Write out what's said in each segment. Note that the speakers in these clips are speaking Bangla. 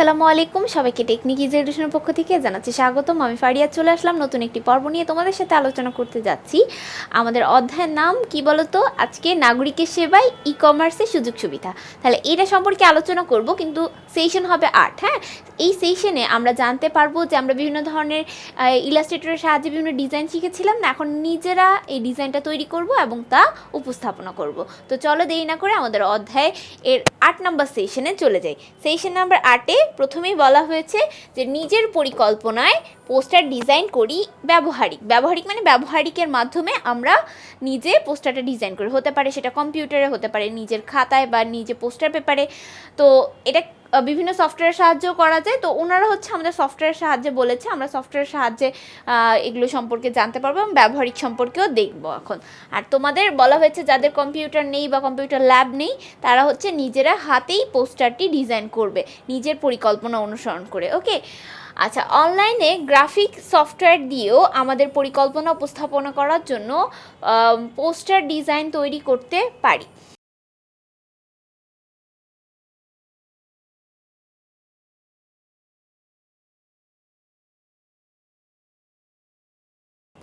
আসসালামু আলাইকুম। সবাইকে টেকনিক ইজ এডুকেশনের পক্ষ থেকে জানাচ্ছি স্বাগতম। আমি ফারিয়া চলে আসলাম নতুন একটি পর্ব নিয়ে তোমাদের সাথে আলোচনা করতে যাচ্ছি। আমাদের অধ্যায়ের নাম কি বলতো? আজকে নাগরিকের সেবায় ই কমার্সের সুযোগ সুবিধা। তাহলে এটা সম্পর্কে আলোচনা করব, কিন্তু সেশন হবে আট হ্যাঁ? এই সেশনে আমরা জানতে পারব যে আমরা বিভিন্ন ধরনের ইলাস্ট্রেটরের সাহায্যে বিভিন্ন ডিজাইন শিখেছিলাম। না এখন নিজেরা এই ডিজাইনটা তৈরি করব এবং তা উপস্থাপনা করব। তো চলো দেরি না করে আমাদের অধ্যায় এর আট নম্বর সেশনে চলে যাই। সেশন নাম্বার আটে প্রথমেই বলা হয়েছে যে নিজের পরিকল্পনায় পোস্টার ডিজাইন করি ব্যবহারিক। ব্যবহারিক মানে ব্যবহারিকের মাধ্যমে আমরা নিজে পোস্টারটা ডিজাইন করি। হতে পারে সেটা কম্পিউটারে, হতে পারে নিজের খাতায় বা নিজে পোস্টার পেপারে। তো এটা বিভিন্ন সফটওয়্যার সাহায্য করা যায়। তো ওনারা হচ্ছে আমাদের সফটওয়্যার সাহায্যে বলেছে, আমরা সফটওয়্যার সাহায্যে এগুলো সম্পর্কে জানতে পারব এবং ব্যবহারিক সম্পর্কেও দেখব এখন। আর তোমাদের বলা হয়েছে, যাদের কম্পিউটার নেই বা কম্পিউটার ল্যাব নেই, তারা হচ্ছে নিজেরা হাতেই পোস্টারটি ডিজাইন করবে, নিজের পরিকল্পনা অনুসরণ করে ওকে আচ্ছা অনলাইনে গ্রাফিক সফটওয়্যার দিয়েও আমাদের পরিকল্পনা উপস্থাপনা করার জন্য পোস্টার ডিজাইন তৈরি করতে পারি।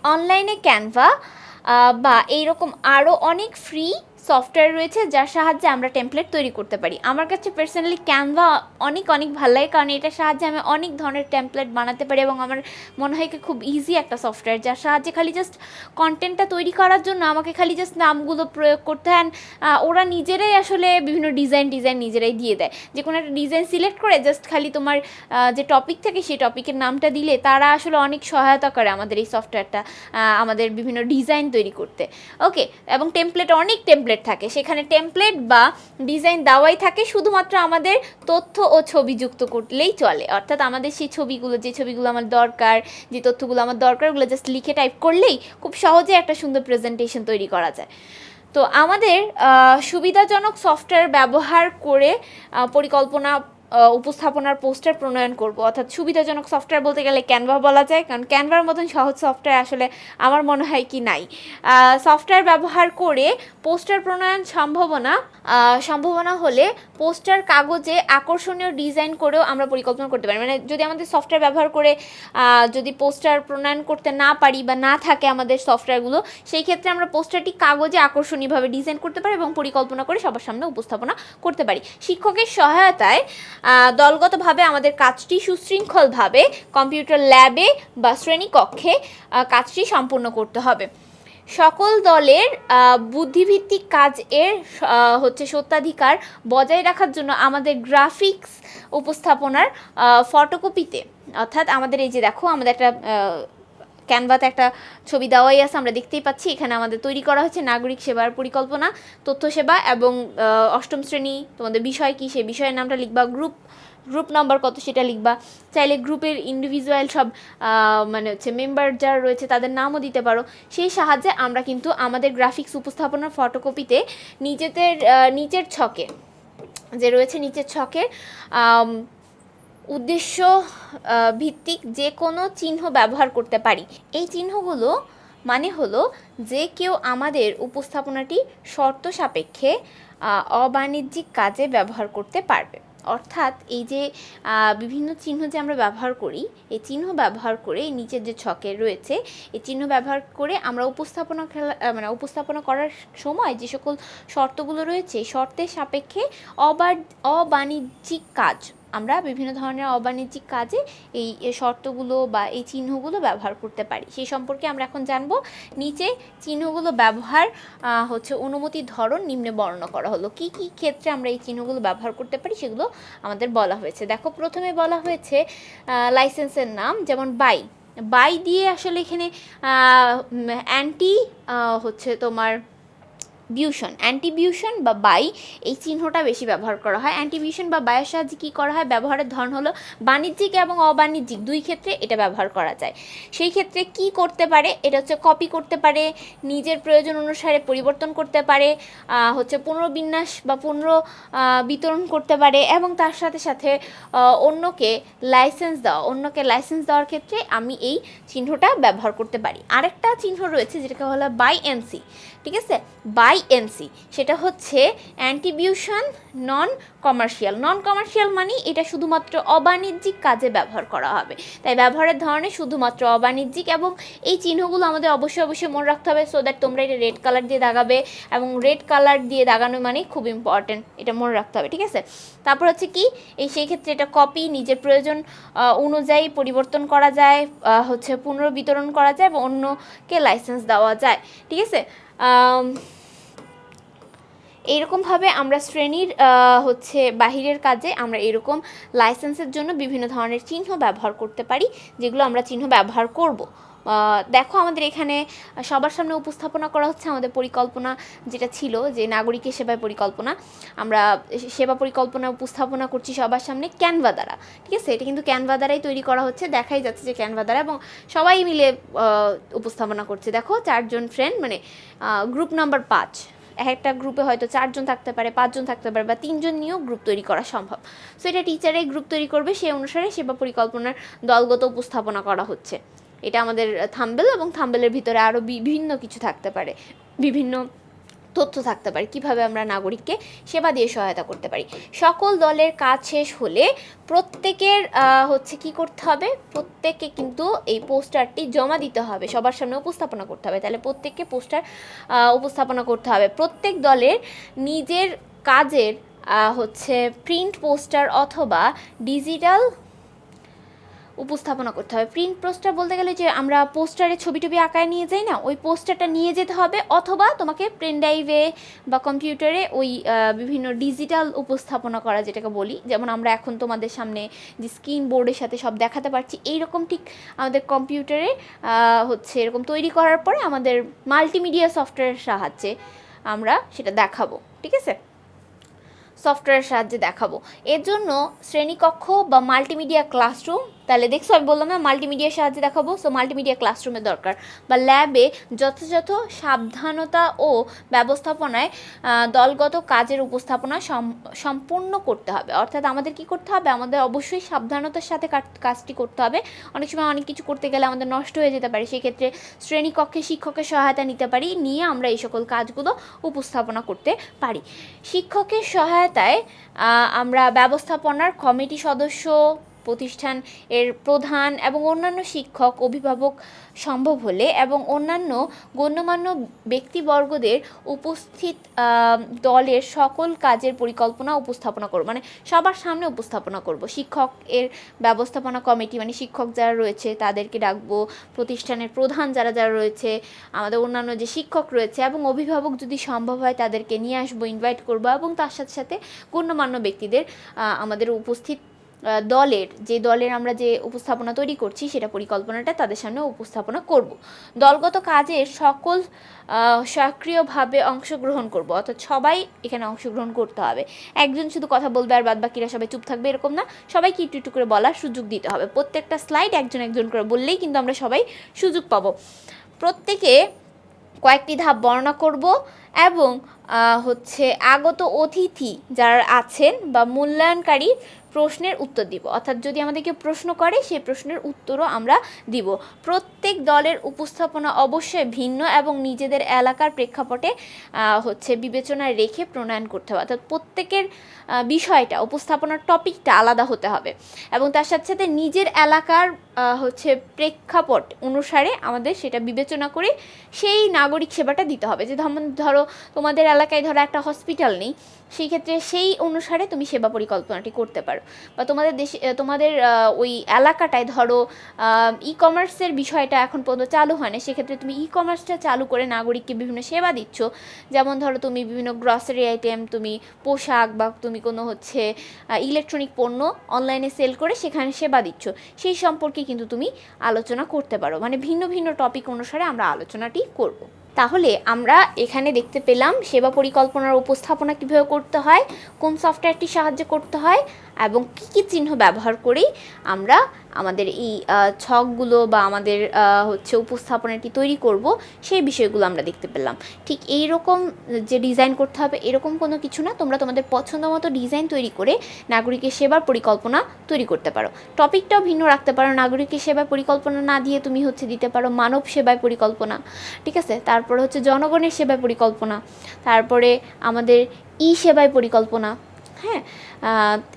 অনলাইনে ক্যানভা বা এইরকম আরও অনেক ফ্রি সফটওয়্যার রয়েছে যার সাহায্যে আমরা টেমপ্লেট তৈরি করতে পারি। আমার কাছে পার্সোনালি ক্যানভা অনেক অনেক ভালো লাগে কারণ এটার সাহায্যে আমি অনেক ধরনের টেমপ্লেট বানাতে পারি এবং আমার মনে হয় কি খুব ইজি একটা সফটওয়্যার যার সাহায্যে খালি জাস্ট কন্টেন্টটা তৈরি করার জন্য আমাকে খালি জাস্ট নামগুলো প্রয়োগ করতে হয় ওরা নিজেরাই আসলে বিভিন্ন ডিজাইন ডিজাইন নিজেরাই দিয়ে দেয়। যে কোনো একটা ডিজাইন সিলেক্ট করে জাস্ট খালি তোমার যে টপিক থাকে সেই টপিকের নামটা দিলে তারা আসলে অনেক সহায়তা করে আমাদের এই সফটওয়্যারটা আমাদের বিভিন্ন ডিজাইন তৈরি করতে। ওকে এবং টেমপ্লেট অনেক টেমপ্লেট থাকে। সেখানে টেমপ্লেট বা ডিজাইন দেওয়াই থাকে, শুধুমাত্র আমাদের তথ্য ও ছবি যুক্ত করলেই চলে। অর্থাৎ আমাদের সেই ছবিগুলো, যে ছবিগুলো আমার দরকার, যে তথ্যগুলো আমার দরকার, ওগুলো জাস্ট লিখে টাইপ করলেই খুব সহজে একটা সুন্দর প্রেজেন্টেশন তৈরি করা যায়। তো আমাদের সুবিধাজনক সফটওয়্যার ব্যবহার করে পরিকল্পনা উপস্থাপনার পোস্টার প্রণয়ন করব। অর্থাৎ সুবিধাজনক সফটওয়্যার বলতে গেলে ক্যানভা বলা যায়, কারণ ক্যানভার মতন সহজ সফটওয়্যার আসলে আমার মনে হয় কি নাই। সফটওয়্যার ব্যবহার করে পোস্টার প্রণয়ন সম্ভাবনা সম্ভাবনা হলে পোস্টার কাগজে আকর্ষণীয় ডিজাইন করেও আমরা পরিকল্পনা করতে পারি। মানে যদি আমাদের সফটওয়্যার ব্যবহার করে যদি পোস্টার প্রণয়ন করতে না পারি বা না থাকে আমাদের সফটওয়্যারগুলো সেই ক্ষেত্রে আমরা পোস্টারটি কাগজে আকর্ষণীয়ভাবে ডিজাইন করতে পারি এবং পরিকল্পনা করে সবার সামনে উপস্থাপনা করতে পারি। শিক্ষকের সহায়তায় দলগতভাবে আমাদের কাজটি সুশৃঙ্খলভাবে কম্পিউটার ল্যাবে বা শ্রেণীকক্ষে কাজটি সম্পূর্ণ করতে হবে। সকল দলের বুদ্ধিভিত্তিক কাজ এর হচ্ছে সত্ত্বাধিকার বজায় রাখার জন্য আমাদের গ্রাফিক্স উপস্থাপনার ফটোকপিতে, অর্থাৎ আমাদের এই যে দেখো, আমাদের একটা ক্যানভাতে একটা ছবি দেওয়াই আছে, আমরা দেখতেই পাচ্ছি। এখানে আমাদের তৈরি করা হচ্ছে নাগরিক সেবার পরিকল্পনা, তথ্য সেবা এবং অষ্টম শ্রেণি। তোমাদের বিষয় কি? সে বিষয়ের নামটা লিখবা। গ্রুপ গ্রুপ নাম্বার কত সেটা লিখবা। চাইলে গ্রুপের ইন্ডিভিজুয়াল সব মানে হচ্ছে মেম্বার যারা রয়েছে তাদের নামও দিতে পারো। সেই সাহায্যে আমরা কিন্তু আমাদের গ্রাফিক্স উপস্থাপনার ফটোকপিতে নিজেদের নিচের ছকে, যে রয়েছে নিচের ছকে উদ্দেশ্য ভিত্তিক যে কোনো চিহ্ন ব্যবহার করতে পারি। এই চিহ্নগুলো মানে হলো যে কেউ আমাদের উপস্থাপনাটি শর্ত সাপেক্ষে অবাণিজ্যিক কাজে ব্যবহার করতে পারবে। অর্থাৎ এই যে বিভিন্ন চিহ্ন যে আমরা ব্যবহার করি, এই চিহ্ন ব্যবহার করে নিচের যে ছকে রয়েছে, এই চিহ্ন ব্যবহার করে আমরা উপস্থাপনা খেলা মানে উপস্থাপনা করার সময় যে সকল শর্তগুলো রয়েছে, শর্তের সাপেক্ষে অবাণিজ্যিক কাজ আমরা বিভিন্ন ধরনের অবাণিজ্যিক কাজে এই শর্তগুলো বা এই চিহ্নগুলো ব্যবহার করতে পারি। সেই সম্পর্কে আমরা এখন জানব। নিচে চিহ্নগুলো ব্যবহার হচ্ছে অনুমতির ধরন নিম্নে বর্ণনা করা হলো। কি কি ক্ষেত্রে আমরা এই চিহ্নগুলো ব্যবহার করতে পারি সেগুলো আমাদের বলা হয়েছে। দেখো, প্রথমে বলা হয়েছে লাইসেন্সের নাম, যেমন বাই। বাই দিয়ে আসলে এখানে অ্যান্টি হচ্ছে তোমার বিউশন অ্যান্টিবিউশন বা বাই, এই চিহ্নটা বেশি ব্যবহার করা হয়। অ্যান্টিবিউশন বা বায়ের সাহায্যে কী করা হয়? ব্যবহারের ধরন হলো বাণিজ্যিক এবং অবাণিজ্যিক, দুই ক্ষেত্রে এটা ব্যবহার করা যায়। সেই ক্ষেত্রে কি করতে পারে? এটা হচ্ছে কপি করতে পারে, নিজের প্রয়োজন অনুসারে পরিবর্তন করতে পারে হচ্ছে পুনর্বিন্যাস বা পুনর বিতরণ করতে পারে এবং তার সাথে সাথে অন্যকে লাইসেন্স দেওয়া, অন্যকে লাইসেন্স দেওয়ার ক্ষেত্রে আমি এই চিহ্নটা ব্যবহার করতে পারি। আরেকটা চিহ্ন রয়েছে যেটাকে হলো বাই এনসি ঠিক আছে? বাই আইএনসি সেটা হচ্ছে অ্যান্টিবিউশন নন কমার্শিয়াল নন কমার্শিয়াল মানে এটা শুধুমাত্র অবাণিজ্যিক কাজে ব্যবহার করা হবে। তাই ব্যবহারের ধরনে শুধুমাত্র অবাণিজ্যিক এবং এই চিহ্নগুলো আমাদের অবশ্যই অবশ্যই মনে রাখতে হবে সো দ্যাট তোমরা এটা রেড কালার দিয়ে দাগাবে এবং রেড কালার দিয়ে দাগানো মানে খুব ইম্পর্টেন্ট এটা মনে রাখতে হবে, ঠিক আছে? তারপর হচ্ছে কি, এই সেই ক্ষেত্রে এটা কপি নিজের প্রয়োজন অনুযায়ী পরিবর্তন করা যায় হচ্ছে পুনর্বিতরণ করা যায় এবং অন্যকে লাইসেন্স দেওয়া যায়, ঠিক আছে? এইরকমভাবে আমরা শ্রেণির হচ্ছে বাহিরের কাজে আমরা এরকম লাইসেন্সের জন্য বিভিন্ন ধরনের চিহ্ন ব্যবহার করতে পারি, যেগুলো আমরা চিহ্ন ব্যবহার করব। দেখো আমাদের এখানে সবার সামনে উপস্থাপনা করা হচ্ছে আমাদের পরিকল্পনা যেটা ছিল, যে নাগরিকের সেবায় পরিকল্পনা। আমরা সেবা পরিকল্পনা উপস্থাপনা করছি সবার সামনে ক্যানভা দ্বারা, ঠিক আছে? এটা কিন্তু ক্যানভা দ্বারাই তৈরি করা হচ্ছে, দেখাই যাচ্ছে যে ক্যানভা দ্বারা, এবং সবাই মিলে উপস্থাপনা করছে। দেখো চারজন ফ্রেন্ড মানে গ্রুপ নাম্বার পাঁচ। এক একটা গ্রুপে হয়তো চারজন থাকতে পারে, পাঁচজন থাকতে পারে বা তিনজন নিয়েও গ্রুপ তৈরি করা সম্ভব। সো এটা টিচারাই গ্রুপ তৈরি করবে, সেই অনুসারে সেবা পরিকল্পনার দলগত উপস্থাপনা করা হচ্ছে। এটা আমাদের থাম্বেল এবং থাম্বেলের ভিতরে আরও বিভিন্ন কিছু থাকতে পারে। বিভিন্ন তথ্য থাকতে পারে, কীভাবে আমরা নাগরিককে সেবা দিয়ে সহায়তা করতে পারি। সকল দলের কাজ শেষ হলে প্রত্যেকের হচ্ছে কি করতে হবে? প্রত্যেককে কিন্তু এই পোস্টারটি জমা দিতে হবে, সবার সামনে উপস্থাপনা করতে হবে। তাহলে প্রত্যেককে পোস্টার উপস্থাপনা করতে হবে। প্রত্যেক দলের নিজের কাজের হচ্ছে প্রিন্ট পোস্টার অথবা ডিজিটাল উপস্থাপনা করতে হবে। প্রিন্ট পোস্টার বলতে গেলে যে আমরা পোস্টারে ছবি টবি আঁকায় নিয়ে যাই না, ওই পোস্টারটা নিয়ে যেতে হবে অথবা তোমাকে পেন ড্রাইভে বা কম্পিউটারে ওই বিভিন্ন ডিজিটাল উপস্থাপনা করা যেটাকে বলি। যেমন আমরা এখন তোমাদের সামনে যে স্ক্রিন বোর্ডের সাথে সব দেখাতে পারছি, এইরকম ঠিক আমাদের কম্পিউটারে হচ্ছে এরকম তৈরি করার পরে আমাদের মাল্টিমিডিয়া সফটওয়্যারের সাহায্যে আমরা সেটা দেখাবো, ঠিক আছে? সফটওয়্যারের সাহায্যে দেখাবো। এর জন্য শ্রেণীকক্ষ বা মাল্টিমিডিয়া ক্লাসরুম তাহলে দেখছ, আমি বললাম না মাল্টিমিডিয়ার সাহায্যে দেখাবো সো মাল্টিমিডিয়া ক্লাসরুমের দরকার। বা ল্যাবে যথাযথ সাবধানতা ও ব্যবস্থাপনায় দলগত কাজের উপস্থাপনা সম্পূর্ণ করতে হবে। অর্থাৎ আমাদের কি করতে হবে? আমাদের অবশ্যই সাবধানতার সাথে কাজ- কাজটি করতে হবে। অনেক সময় অনেক কিছু করতে গেলে আমাদের নষ্ট হয়ে যেতে পারে, সেক্ষেত্রে শ্রেণীকক্ষে শিক্ষকের সহায়তা নিতে পারি, নিয়ে আমরা এই সকল কাজগুলো উপস্থাপনা করতে পারি। শিক্ষকের সহায়তায় আমরা ব্যবস্থাপনার কমিটি সদস্য প্রতিষ্ঠান এর প্রধান এবং অন্যান্য শিক্ষক, অভিভাবক সম্ভব হলে এবং অন্যান্য গণ্যমান্য ব্যক্তিবর্গদের উপস্থিত দলের সকল কাজের পরিকল্পনা উপস্থাপনা করব মানে সবার সামনে উপস্থাপনা করব। শিক্ষক এর ব্যবস্থাপনা কমিটি মানে শিক্ষক যারা রয়েছে তাদেরকে ডাকবো, প্রতিষ্ঠানের প্রধান যারা যারা রয়েছে, আমাদের অন্যান্য যে শিক্ষক রয়েছে এবং অভিভাবক যদি সম্ভব হয় তাদেরকে নিয়ে আসব ইনভাইট করব এবং তার সাথে সাথে গণ্যমান্য ব্যক্তিদের আমাদের উপস্থিত দলের, যে দলের আমরা যে উপস্থাপনা তৈরি করছি, সেটা পরিকল্পনাটা তাদের সামনে উপস্থাপনা করব। দলগত কাজের সকল সক্রিয়ভাবে অংশগ্রহণ করব, অর্থাৎ সবাই এখানে অংশগ্রহণ করতে হবে। একজন শুধু কথা বলবে আর বাদ বাকিরা সবাই চুপ থাকবে, এরকম না। সবাইকে একটু একটু করে বলার সুযোগ দিতে হবে। প্রত্যেকটা স্লাইড একজন একজন করে বললেই কিন্তু আমরা সবাই সুযোগ পাবো। প্রত্যেকে কয়েকটি ধাপ বর্ণনা করব এবং হচ্ছে আগত অতিথি যারা আছেন বা মূল্যায়নকারী প্রশ্নের উত্তর দিব। অর্থাৎ যদি আমাদেরকে প্রশ্ন করে, সেই প্রশ্নের উত্তরও আমরা দিব। প্রত্যেক দলের উপস্থাপনা অবশ্যই ভিন্ন এবং নিজেদের এলাকার প্রেক্ষাপটে হচ্ছে বিবেচনায় রেখে প্রণয়ন করতে হবে। অর্থাৎ প্রত্যেকের বিষয়টা, উপস্থাপনার টপিকটা আলাদা হতে হবে। এবং তার সাথে সাথে নিজের এলাকার হচ্ছে প্রেক্ষাপট অনুসারে আমাদের সেটা বিবেচনা করে সেই নাগরিক সেবাটা দিতে হবে। যে ধরো তোমাদের এলাকায় ধরো একটা হসপিটাল নেই, সেই ক্ষেত্রে সেই অনুসারে তুমি সেবা পরিকল্পনাটি করতে পারো। বা তোমাদের দেশে তোমাদের ওই এলাকাটায় ধরো ই কমার্সের বিষয়টা এখন পর্যন্ত চালু হয় না সেক্ষেত্রে তুমি ই কমার্সটা চালু করে নাগরিককে বিভিন্ন সেবা দিচ্ছ। যেমন ধরো তুমি বিভিন্ন গ্রসারি আইটেম তুমি পোশাক বা তুমি কোনো হচ্ছে ইলেকট্রনিক পণ্য অনলাইনে সেল করে সেখানে সেবা দিচ্ছ। সেই সম্পর্কে কিন্তু তুমি আলোচনা করতে পারো। মানে ভিন্ন ভিন্ন টপিক অনুসারে আমরা আলোচনাটি করব। তাহলে আমরা এখানে দেখতে পেলাম সেবা পরিকল্পনার উপস্থাপনা কীভাবে করতে হয়, কোন সফটওয়্যারটি সাহায্য করতে হয় এবং কী কী চিহ্ন ব্যবহার করেই আমরা আমাদের এই ছকগুলো বা আমাদের হচ্ছে উপস্থাপনাটি তৈরি করব, সেই বিষয়গুলো আমরা দেখতে পেলাম। ঠিক এই রকম যে ডিজাইন করতে হবে এরকম কোনো কিছু না, তোমরা তোমাদের পছন্দ মতো ডিজাইন তৈরি করে নাগরিকের সেবার পরিকল্পনা তৈরি করতে পারো। টপিকটাও ভিন্ন রাখতে পারো, নাগরিকের সেবায় পরিকল্পনা না দিয়ে তুমি হচ্ছে দিতে পারো মানব সেবায় পরিকল্পনা। ঠিক আছে? তারপরে হচ্ছে জনগণের সেবায় পরিকল্পনা। তারপরে আমাদের ই সেবায় পরিকল্পনা। হ্যাঁ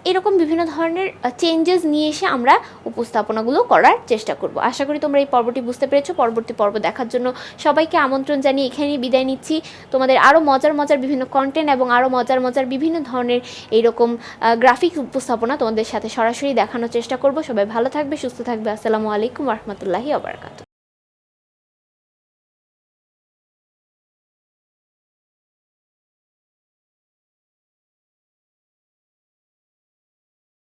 এরকম বিভিন্ন ধরনের চেঞ্জেস নিয়ে এসে আমরা উপস্থাপনাগুলো করার চেষ্টা করব। আশা করি তোমরা এই পর্বটি বুঝতে পেরেছ। পরবর্তী পর্ব দেখার জন্য সবাইকে আমন্ত্রণ জানিয়ে এখানেই বিদায় নিচ্ছি। তোমাদের আরও মজার মজার বিভিন্ন কন্টেন্ট এবং আরও মজার মজার বিভিন্ন ধরনের এইরকম গ্রাফিক উপস্থাপনা তোমাদের সাথে সরাসরি দেখানোর চেষ্টা করব। সবাই ভালো থাকবে, সুস্থ থাকবে। আসসালামু আলাইকুম রহমতুল্লাহি আবরকাত